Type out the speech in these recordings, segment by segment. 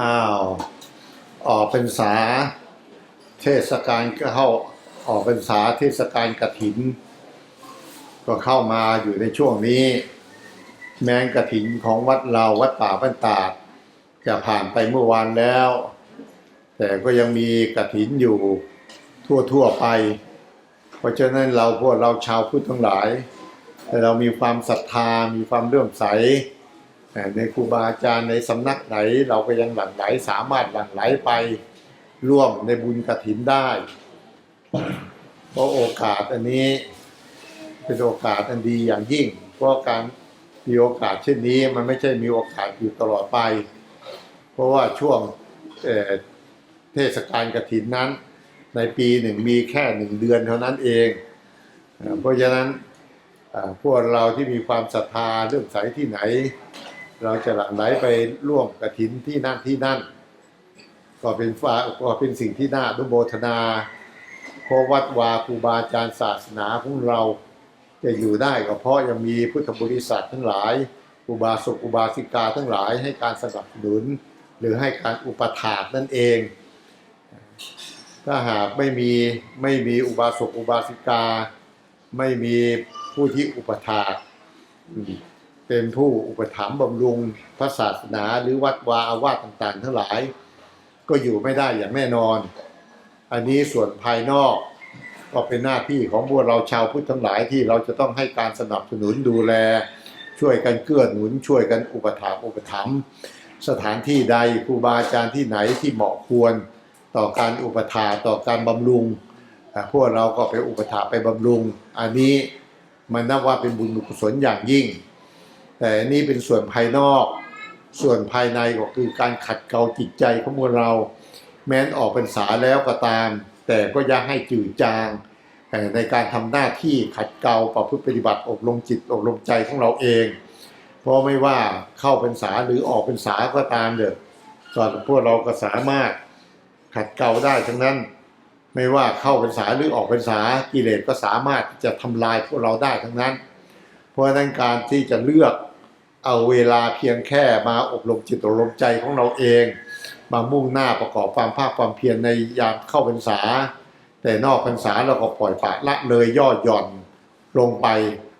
อ้าว ออกเป็นษา เทศกาลก็เข้าออกเป็นษาเทศกาลกฐิน ก็เข้ามาอยู่ในช่วงนี้ แมงกฐินของวัดเราวัดป่าบ้านตาดจะผ่านไปเมื่อวานแล้ว แต่ก็ยังมีกฐินอยู่ทั่วๆไป เพราะฉะนั้นเราพวกเราชาวพุทธทั้งหลาย แต่เรามีความศรัทธามีความเลื่อมใส ในครูบาอาจารย์ในสำนักไหนเราก็ยังหลั่งไหลสามารถหลั่งไหลไปร่วมในบุญกระถินได้เพราะโอกาสอันนี้เป็นโอกาสอันดีอย่างยิ่ง เพราะการมีโอกาสเช่นนี้มันไม่ใช่มีโอกาสอยู่ตลอดไป เพราะว่าช่วงเเทศกาลกระถินนั้น ในปีหนึ่งมีแค่หนึ่งเดือนเท่านั้นเอง เพราะฉะนั้นพวกเราที่มีความศรัทธาเรื่องใสที่ไหน เราจะหลั่งไหลไปร่วมกระถินที่นั่นที่นั่น ก็เป็นฟ้าก็เป็นสิ่งที่น่าอนุโมทนาเพราะวัดวาครูบาอาจารย์ศาสนาของเราจะอยู่ได้ก็เพราะยังมีพุทธบริษัททั้งหลายอุบาสกอุบาสิกาทั้งหลายให้การสนับสนุน หรือให้การอุปถากนั่นเอง ถ้าหากไม่มีไม่มีอุบาสกอุบาสิกา ไม่มีผู้ที่อุปถาก เป็นผู้อุปถัมภ์บำรุงพระศาสนาหรือวัดวาอาวาสต่างๆ ทั้งหลาย ก็อยู่ไม่ได้อย่างแน่นอน อันนี้ส่วนภายนอก ก็เป็นหน้าที่ของพวกเราชาวพุทธทั้งหลายที่เราจะต้องให้การสนับสนุนดูแล ช่วยกันเกื้อหนุน ช่วยกันอุปถัมภ์อุปถัมภ์สถานที่ใดครูบาอาจารย์ที่ไหนที่เหมาะควร ต่อการอุปถาต่อการบำรุงอ่พวกเราก็ไปอุปถาไปบำรุง อันนี้มันนับว่าเป็นบุญกุศลอย่างยิ่ง แต่นนี้เป็นส่วนภายนอก ส่วนภายในก็คือการขัดเกลาจิตใจของพวกเรา แม้นออกเป็นสาแล้วก็ตาม แต่ก็อยังให้จืดจางในการทำหน้าที่ขัดเกลาประพฤติปฏิบัติอบรมจิตอบรมใจของเราเอง เพราะไม่ว่าเข้าเป็นสาหรือออกเป็นสาก็ตามเด้อส่วนพวกเราก็สามารถขัดเกลาได้ทั้งนั้น ไม่ว่าเข้าพรรษาหรือออกพรรษากิเลสก็สามารถที่จะทำลายพวกเราได้ทั้งนั้น เพราะฉะนั้นการที่จะเลือก เอาเวลาเพียงแค่มาอบรมจิตอบรมใจของเราเอง มามุ่งหน้าประกอบความภาคความเพียรในยามเข้าพรรษา แต่นอกพรรษาเราก็ปล่อยปละละเลยย่อหย่อนลงไป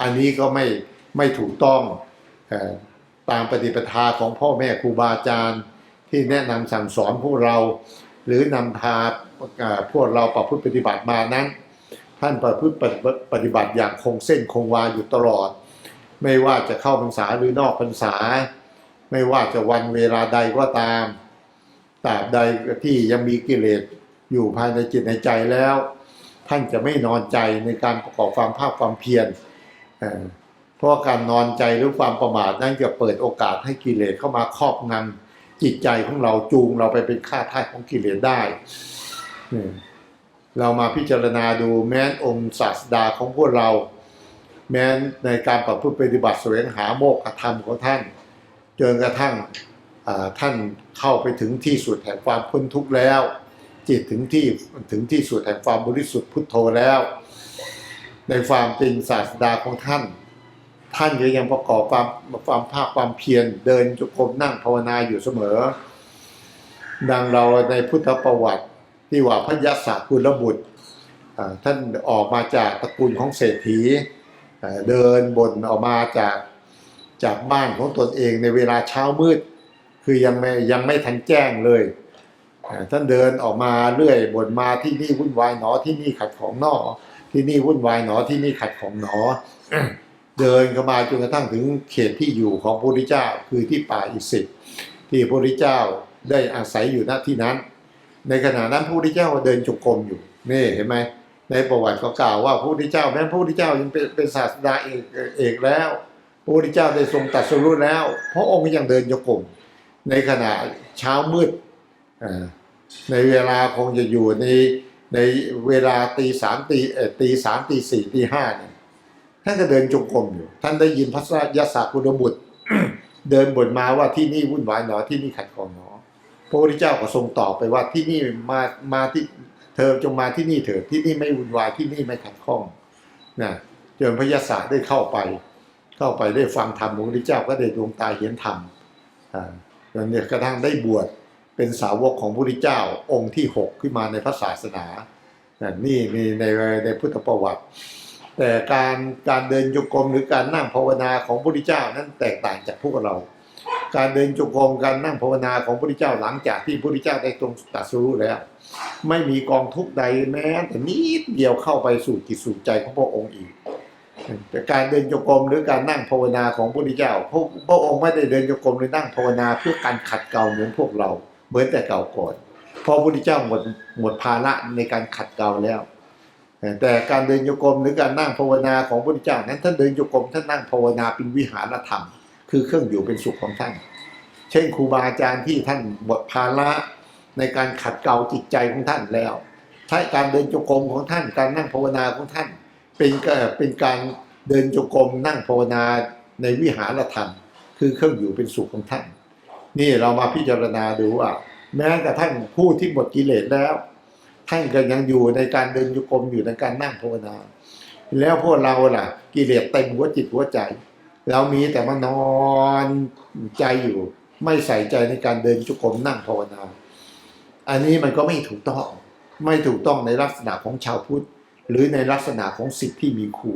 อันนี้ก็ไม่ไม่ถูกต้องตามปฏิปทาของพ่อแม่ครูบาอาจารย์ ที่แนะนำสั่งสอนพวกเรา หรือนำพาพวกเราประพฤติปฏิบัติมานั้น ท่านประพฤติปฏิบัติอย่างคงเส้นคงวาอยู่ตลอด ไม่ว่าจะเข้าพรรษาหรือนอกพรรษา ไม่ว่าจะวันเวลาใดก็ตามตราบใดที่ยังมีกิเลสอยู่ภายในจิตในใจแล้ว ท่านจะไม่นอนใจในการประกอบความภาคความเพียรเเพราะการนอนใจหรือความประมาทนั้นจะเปิดโอกาสให้กิเลสเข้ามาครอบงำจิตใจของเราจูงเราไปเป็นข้าทาสของกิเลสได้ เรามาพิจารณาดูแม้นองค์ศาสดาของพวกเรา แม้นในการประพฤติปฏิบัติแสวงหาโมกขธรรมของท่านจนกระทั่งท่านเข้าไปถึงที่สุดแห่งความพ้นทุกข์แล้ว จิตถึงที่ถึงที่สุดแห่งความบริสุทธิ์พุทโธแล้ว ในความเป็นศาสดาของท่าน ท่านก็ยังประกอบความความภาคความเพียรเดินจุกรมนั่งภาวนาอยู่เสมอ ดังเราในพุทธประวัติที่ว่าพระยศกุลบุตรท่านออกมาจากตระกูลของเศรษฐี เดินบนออกมาจากจากบ้านของตนเองในเวลาเช้ามืด คือยังไม่ยังไม่ทันแจ้งเลยท่านเดินออกมาเรื่อยบนมาที่นี่วุ่นวายหนอที่นี่ขัดของหนอที่นี่วุ่นวายหนอที่นี่ขัดของหนอ เดินเข้ามาจนกระทั่งถึงเขตที่อยู่ของพระพุทธเจ้าคือที่ป่าอิสิตที่พระพุทธเจ้าได้อาศัยอยู่ณที่นั้น ในขณะนั้นพระพุทธเจ้าเดินจงกรมอยู่นี่เห็นไหม ในประวัติเขากล่าวว่าพระพุทธเจ้าแม้พระพุทธเจ้ายังเป็นเป็นศาสดาเอกเอกแล้วพระพุทธเจ้าได้ทรงตรัสรู้แล้วพระองค์ยังเดินจงกรมในขณะเช้ามืดในเวลาคงจะอยู่ในในเวลาตีสามตีเอตีสามตีสี่ตีห้าเนี่ยท่านก็เดินจงกรมอยู่ ท่านได้ยินพระยศกุลบุตร เดินบ่นมาว่าที่นี่วุ่นวายหนอที่นี่ขัดข้องหนอพระพุทธเจ้าก็ทรงตอบไปว่าที่นี่มามาที่ เธอจงมาที่นี่เถิดที่นี่ไม่วุ่นวายที่นี่ไม่ขัดข้องนะจนพระยศได้เข้าไป เข้าไปได้ฟังธรรมพระพุทธเจ้าก็ได้ดวงตาเห็นธรรมอ่าจนเนี่ยกระทั่งได้บวชเป็นสาวกของพระพุทธเจ้าองค์ที่หกขึ้นมาในพระศาสนานะนี่มีในในพุทธประวัติ แต่การการเดินโยกรมหรือการนั่งภาวนาของพระพุทธเจ้านั้นแตกต่างจากพวกเรา การเดินจงกรมการนั่งภาวนาของพระพุทธเจ้าหลังจากที่พระพุทธเจ้าได้ทรงตรัสรู้แล้ว ไม่มีกองทุกใดแม้แต่นิดเดียวเข้าไปสู่จิตสู่ใจของพระองค์อีกแต่การเดินจงกรมหรือการนั่งภาวนาของพระพุทธเจ้าพระพระองค์ไม่ได้เดินจงกรมหรือนั่งภาวนาเพื่อการขัดเกลาเหมือนพวกเรา เหมือนแต่เก่าก่อนพราะพระพุทธเจ้าหมดหมดภาระในการขัดเกลาแล้ว แต่การเดินโยกรมหรือการนั่งภาวนาของพระพุทธเจ้านั้นท่านเดินโยกรมท่านนั่งภาวนาเป็นวิหารธรรม คือเครื่องอยู่เป็นสุขของท่าน เช่นครูบาอาจารย์ที่ท่านหมดภาระ ในการขัดเกลาจิตใจของท่านแล้วถ้าการเดินจงกรมของท่าน การนั่งภาวนาของท่าน เป็นก็เป็นการเดินจงกรมนั่งภาวนาในวิหารธรรม คือเครื่องอยู่เป็นสุขของท่าน นี่เรามาพิจารณาดูว่าแม้กระทั่งผู้ที่หมดกิเลสแล้ว ท่านก็ยังอยู่ในการเดินจงกรมอยู่ในการนั่งภาวนา แล้วพวกเราล่ะ กิเลสเต็มหัวจิตหัวใจ เรามีแต่มานอนใจอยู่ ไม่ใส่ใจในการเดินจงกรมนั่งภาวนา อันนี้มันก็ไม่ถูกต้อง ไม่ถูกต้องในลักษณะของชาวพุทธ หรือในลักษณะของสิทธิที่มีครู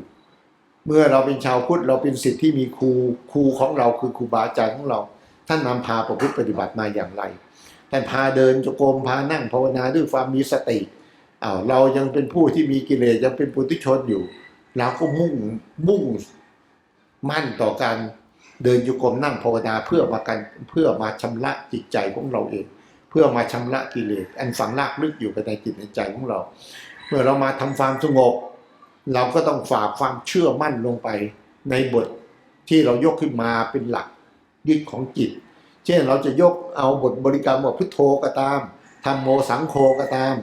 เมื่อเราเป็นชาวพุทธเราเป็นสิทธิที่มีครูครูของเราคือครูบาอาจารย์ของเรา ท่านนำพาประพฤติปฏิบัติมาอย่างไรท่านพาเดินจงกรมพานั่งภาวนาด้วยความมีสติอ้าวเรายังเป็นผู้ที่มีกิเลสยังเป็นปุถุชนอยู่เราก็มุ่งมุ่งมั่นต่อการเดินจงกรมนั่งภาวนาเพื่อมากันเพื่อมาชำระจิตใจของเราเอง เพื่อมาชำระกิเลสอันฝังรากลึกอยู่ภายในจิตในใจของเรา เมื่อเรามาทำความสงบ เราก็ต้องฝากความเชื่อมั่นลงไปในบทที่เรายกขึ้นมาเป็นหลักยึดของจิต เช่นเราจะยกเอาบทบริกรรมบทพุทโธก็ตามธรรมโมสังโฆก็ตาม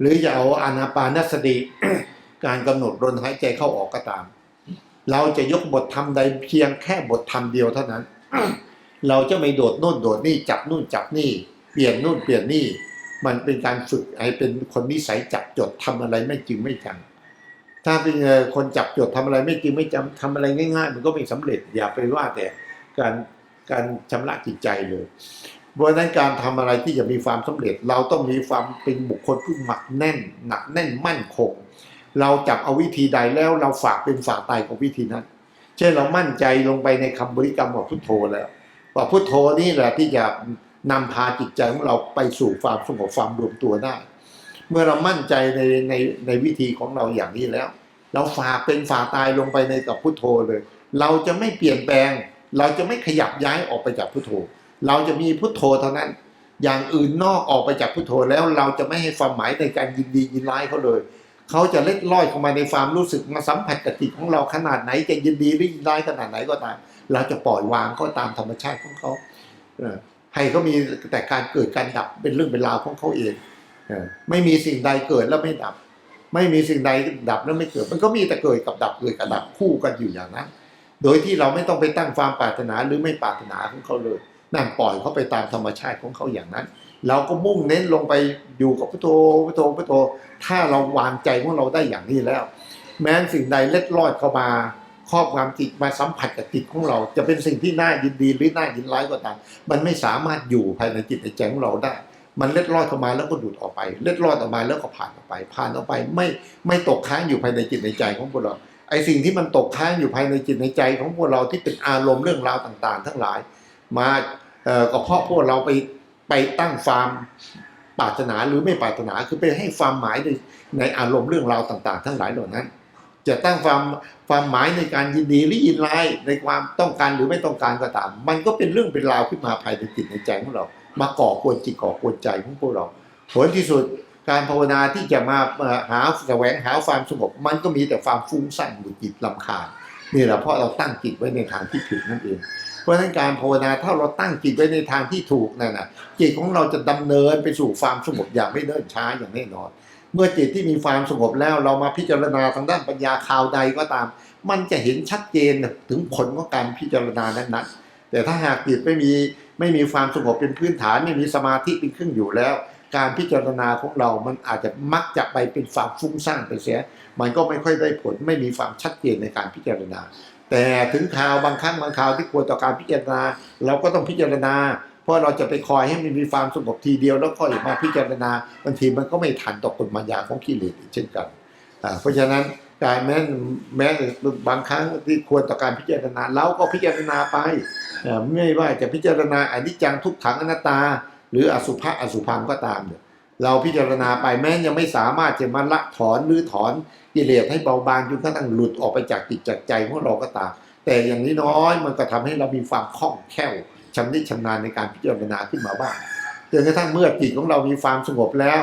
หรือจะเอาอานาปานสติการกำหนดลมหายใจเข้าออกก็ตาม เราจะยกบทธรรมใดเพียงแค่บทธรรมเดียวเท่านั้น เราจะไม่โดดโน่นโดดนี่จับนู่นจับนี่ ปลี่ยนนู่นเปลี่ยนนี่ มันเป็นการฝึกให้เป็นคนนิสัยจับจดทำอะไรไม่จริงไม่จัง ถ้าเป็นคนจับจดทำอะไรไม่จริงไม่จำทำอะไรง่าย ๆ มันก็ไม่สำเร็จอย่าไปว่าแต่การการชำระจิตใจเลยเพราะฉะนั้นการทำอะไรที่จะมีความสำเร็จ เราต้องมีความเป็นบุคคลที่หมักแน่น หนักแน่นมั่นคง เราจับเอาวิธีใดแล้วเราฝากเป็นฝากตายของวิธีนั้น เช่นเรามั่นใจลงไปในคำบริกรรมของพุทโธแล้วว่าพุทโธนี่แหละที่จะ นำพาจิตใจของเราไปสู่ความสงบความรวมตัวได้ เมื่อเรามั่นใจในในในวิธีของเราอย่างนี้แล้ว เราฝากเป็นฝาตายลงไปในกับพุทโธเลย เราจะไม่เปลี่ยนแปลง เราจะไม่ขยับย้ายออกไปจากพุทโธ เราจะมีพุทโธเท่านั้น อย่างอื่นนอกออกไปจากพุทโธแล้วเราจะไม่ให้ความหมายในการยินดียินร้ายเขาเลยเขาจะเล็ดลอดเข้ามาในความรู้สึกมาสัมผัสกับจิตของเราขนาดไหนจะยินดีหรือยินร้ายขนาดไหนก็ตาม เราจะปล่อยวางเขาตามธรรมชาติของเขา เออให้เขามีแต่การเกิดการดับเป็นเรื่องเป็นราวของเขาเองเออไม่มีสิ่งใดเกิดแล้วไม่ดับ ไม่มีสิ่งใดดับแล้วไม่เกิด มันก็มีแต่เกิดกับดับเกิดกับดับคู่กันอยู่อย่างนั้น โดยที่เราไม่ต้องไปตั้งความปรารถนาหรือไม่ปรารถนาของเขาเลย นั่นปล่อยเขาไปตามธรรมชาติของเขาอย่างนั้น เราก็มุ่งเน้นลงไปอยู่กับพุทโธพุทโธพุทโธ ถ้าเราวางใจของเราได้อย่างนี้แล้ว แม้สิ่งใดเล็ดลอดเข้ามา ครอบความจิตมาสัมผัสกับจิตของเรา จะเป็นสิ่งที่น่ายินดีหรือน่ายินร้ายก็ตามมันไม่สามารถอยู่ภายในจิตในใจของเราได้ มันเล็ดลอดเข้ามาแล้วก็ดูดออกไป เล็ดลอดออกมาแล้วก็ผ่านออกไป ผ่านออกไปไม่ไม่ตกค้างอยู่ภายในจิตในใจของพวกเราไอ้สิ่งที่มันตกค้างอยู่ภายในจิตในใจของพวกเราที่เป็นอารมณ์เรื่องราวต่าง ๆ ทั้งหลาย มาเอ่อก็เพราะพวกเราไปไปตั้งความปรารถนาหรือไม่ปรารถนาคือไปให้ความหมายในในอารมณ์เรื่องราวต่าง ๆ ทั้งหลายเหล่านั้น จะตั้งความความหมายในการยินดีหรือยินร้ายในความต้องการหรือไม่ต้องการก็ตาม มันก็เป็นเรื่องเป็นราวขึ้นมาภายในจิตในใจของเรา มาก่อกวนจิตก่อกวนใจของพวกเรา ผลที่สุดการภาวนาที่จะมาหาแสวงหาความสงบมันก็มีแต่ความฟุ้งซ่านหงุดหงิดลำคาญนี่แหละเพราะเราตั้งจิตไว้ในทางที่ผิดนั่นเอง เพราะฉะนั้นการภาวนาถ้าเราตั้งจิตไว้ในทางที่ถูกนั่นนะจิตของเราจะดำเนินไปสู่ความสงบอย่างไม่เนิ่นช้าอย่างแน่นอน เมื่อจิตที่มีความสงบแล้วเรามาพิจารณาทางด้านปัญญาข่าวใดก็ตาม มันจะเห็นชัดเจนถึงผลของการพิจารณานั้นๆ แต่ถ้าหากจิตไม่มีไม่มีความสงบเป็นพื้นฐานไม่มีสมาธิเป็นเครื่องอยู่แล้ว การพิจารณาของเรา มันอาจจะมักจะไปเป็นความฟุ้งซ่านไปเสีย มันก็ไม่ค่อยได้ผล ไม่มีความชัดเจนในการพิจารณา แต่ถึงข่าวบางครั้งบางข่าวที่ควรต่อการพิจารณา เราก็ต้องพิจารณา ราะเราจะไปคอยให้มันมีความสงบทีเดียว แล้วค่อยมาพิจารณาบางทีมันก็ไม่ทันต่อกฎมัญญาของกิเลสเช่นกันเพราะฉะนั้นการแม้แม้บางครั้งที่ควรต่อการพิจารณาเราก็พิจารณาไปไม่ว่าจะพิจารณาอนิจจังทุกขังอนัตตา หรืออสุภะอสุพังก็ตามเนี่ยเราพิจารณาไปแม้ยังไม่สามารถจะมาละถอนหรือถอนกิเลสให้เบาบางจนกระทั่งหลุดออกไปจากจิตจากใจของเราก็ตาม แต่อย่างนี้น้อยมันก็ทำให้เรามีความคล่องแคล่ว ชำนิชำนาญในการพิจารณาขึ้นมาบ้างจนกระทั่งเมื่อจิตของเรามีความสงบแล้ว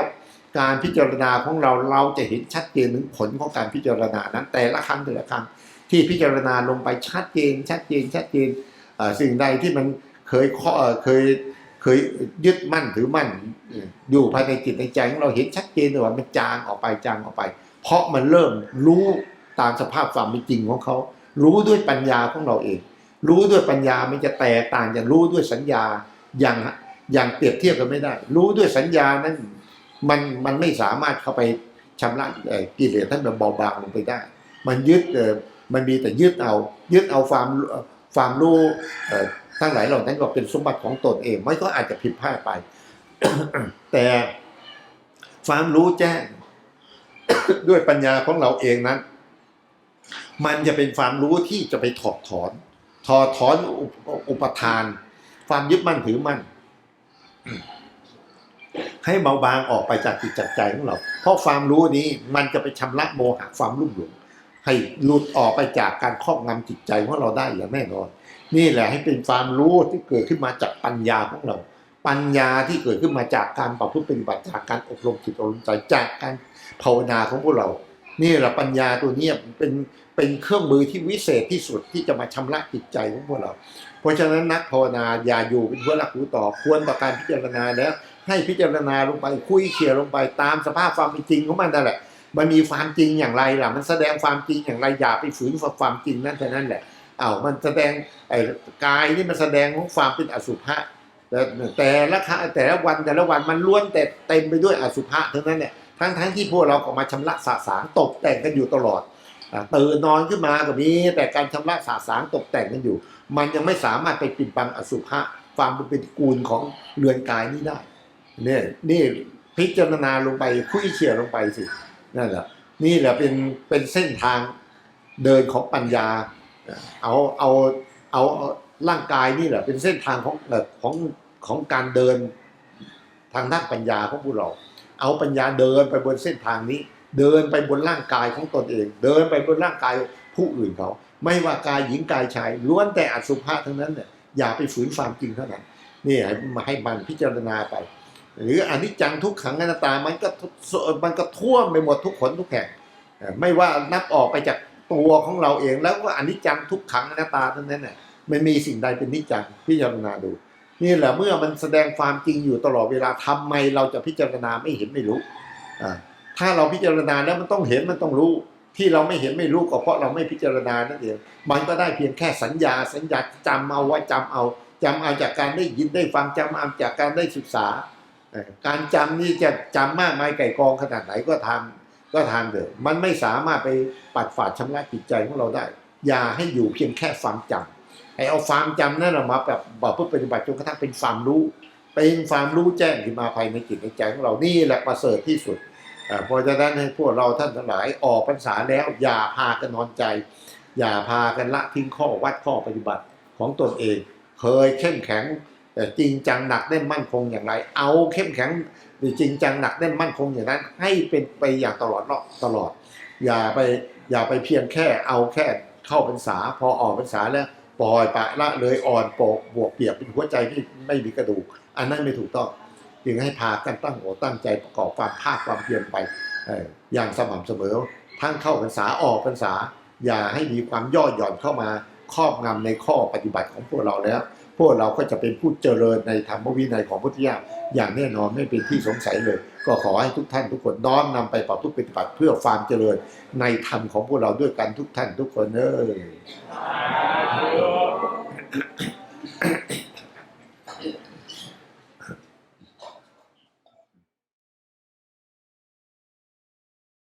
การพิจารณาของเราเราจะเห็นชัดเจนถึงผลของการพิจารณานั้น แต่ละครั้งแต่ละครั้งที่พิจารณาลงไปชัดเจน ชัดเจนชัดเจนสิ่งใดที่มันเคยเอ่อเคยเคยยึดมั่นถือมั่นอยู่ภายในจิตในใจของเราเห็นชัดเจนเลยว่ามันจางออกไปจางออกไป เพราะมันเริ่มรู้ตามสภาพความเป็นจริงของเขา รู้ด้วยปัญญาของเราเอง รู้ด้วยปัญญามันจะแตกต่างจากรู้ด้วยสัญญาอย่างอย่างเปรียบเทียบกันไม่ได้ รู้ด้วยสัญญานั้นมันมันไม่สามารถเข้าไปชำระเอ่อกิเลสทั้งแบบเบาบางลงไปได้ มันยึดมันมีแต่ยึดเอา ยึดเอาความความรู้เอ่อทั้งหลายเหล่านั้นก็เป็นสมบัติของตนเองมันก็อาจจะผิดพลาดไป แต่ความรู้แจ้ง ด้วยปัญญาของเราเองนั้น มันจะเป็นความรู้ที่จะไปถอดถอน ถอดถอนอุปอุปทาน ความยึดมั่นถือมั่น ให้เบาบางออกไปจากจิตจากใจของเรา เพราะความรู้นี้มันจะไปชำระโมหะความรุ่มหลงให้หลุดออกไปจากการครอบงำจิตใจของเราได้อย่างแน่นอน นี่แหละให้เป็นความรู้ที่เกิดขึ้นมาจากปัญญาของเรา ปัญญาที่เกิดขึ้นมาจากการประพฤติปฏิบัติจากการอบรมจิตอบรมใจจากการภาวนาของพวกเรา นี่แหละปัญญาตัวเนี้เป็น เป็นเครื่องมือที่วิเศษที่สุดที่จะมาชำระจิตใจของพวกเรา เพราะฉะนั้นนักภาวนาอย่าอยู่เป็นเพื่อรักรู้ต่อควรต่อการพิจารณาแล้ว ให้พิจารณาลงไปคุยเขี่ยลงไปตามสภาพความเป็นจริงของมันนั่นแหละ มันมีความจริงอย่างไรล่ะ มันแสดงความจริงอย่างไรอย่าไปฝืนความจริงนั่นแต่นั้นแหละอ้าวมันแสดงไอ้กายนี่มันแสดงของความเป็นอสุภะแต่แต่ละคะแต่ละวันแต่ละวันมันล้วนแต่เต็มไปด้วยอสุภะทั้งนั้นเนี่ยทั้งทั้งที่พวกเราออกมาชำระสาสางตกแต่งกันอยู่ตลอด ตื่นนอนขึ้นมาก็มีแต่การชำระสาสางตกแต่งกันอยู่ มันยังไม่สามารถไปปิดบังอสุภะความเป็นกูลของเรือนกายนี้ได้เนี่ยนี่พิจารณาลงไปคุยเขี่ยลงไปสินั่นแหละนี่แหละเป็นเป็นเส้นทางเดินของปัญญา เอาเอาเอาร่างกายนี่แหละ เป็นเส้นทางของของของการเดินทางด้านปัญญาของพวกเรา เอาปัญญาเดินไปบนเส้นทางนี้ เดินไปบนร่างกายของตนเอง เดินไปบนร่างกายผู้อื่นเขา ไม่ว่ากายหญิงกายชายล้วนแต่อสุภะทั้งนั้นเนี่ยอย่าไปฝืนความจริงเท่านั้นนี่ให้มาให้มันพิจารณาไป หรืออนิจจังทุกขังอนัตตามันก็มันก็ท่วมไปหมดทุกขนทุกแห่งไม่ว่านับออกไปจากตัวของเราเองแล้วก็อนิจจังทุกขังอนัตตาทั้งนั้นเนี่ยไม่มีสิ่งใดเป็นนิจจังพิจารณาดู นี่แหละเมื่อมันแสดงความจริงอยู่ตลอดเวลาทำไมเราจะพิจารณาไม่เห็นไม่รู้อ่า ถ้าเราพิจารณาแล้วมันต้องเห็นมันต้องรู้ ที่เราไม่เห็นไม่รู้ก็เพราะเราไม่พิจารณานั่นเองมันก็ได้เพียงแค่สัญญา สัญญาจำเอาไว่าจำเอาจำเอาจากการได้ยินได้ฟังจำเอาจากการได้ศึกษา การจำนี่จะจำมากมายไก่กองขนาดไหนก็ทำก็ทำเถอะมันไม่สามารถไปปัดฝาดชำระจิตใจของเราได้ อย่าให้อยู่เพียงแค่ความจำให้เอาความจำนั่นมาแบบบอกเพื่อปฏิบัติจนกระทั่งเป็นความรู้ เป็นความรู้แจ้งขึ้นมาภายในจิตในใจของเรานี่แหละประเสริฐที่สุด เพราะฉะนั้นให้พวกเราท่านทั้งหลายออกพรรษาแล้ว อย่าพากันนอนใจ อย่าพากันละทิ้งข้อวัดข้อปฏิบัติของตนเอง เคยเข้มแข็งแต่จริงจังหนักแน่นมั่นคงอย่างไร เอาเข้มแข็งหรือจริงจังหนักแน่นมั่นคงอย่างนั้น ให้เป็นไปอย่างตลอดรอบตลอด อย่าไปอย่าไปเพียงแค่เอาแค่เข้าพรรษา พอออกพรรษาแล้วปล่อยปละละเลยอ่อนโปกบวกเปียกเป็นหัวใจที่ไม่มีกระดูก อันนั้นไม่ถูกต้อง จึงให้พากันตั้งหัวตั้งใจประกอบความภาคความเพียรไปอย่างสม่ำเสมอ ทั้งเข้าพรรษาออกพรรษา อย่าให้มีความย่อหย่อนเข้ามาครอบงำในข้อปฏิบัติของพวกเราแล้ว พวกเราก็จะเป็นผู้เจริญในธรรมวินัยของพุทธิยาอย่างแน่นอนไม่เป็นที่สงสัยเลย ก็ขอให้ทุกท่านทุกคนน้อมนำไปประพฤติปฏิบัติเพื่อความเจริญในธรรมของพวกเราด้วยกันทุกท่านทุกคนเอ้ย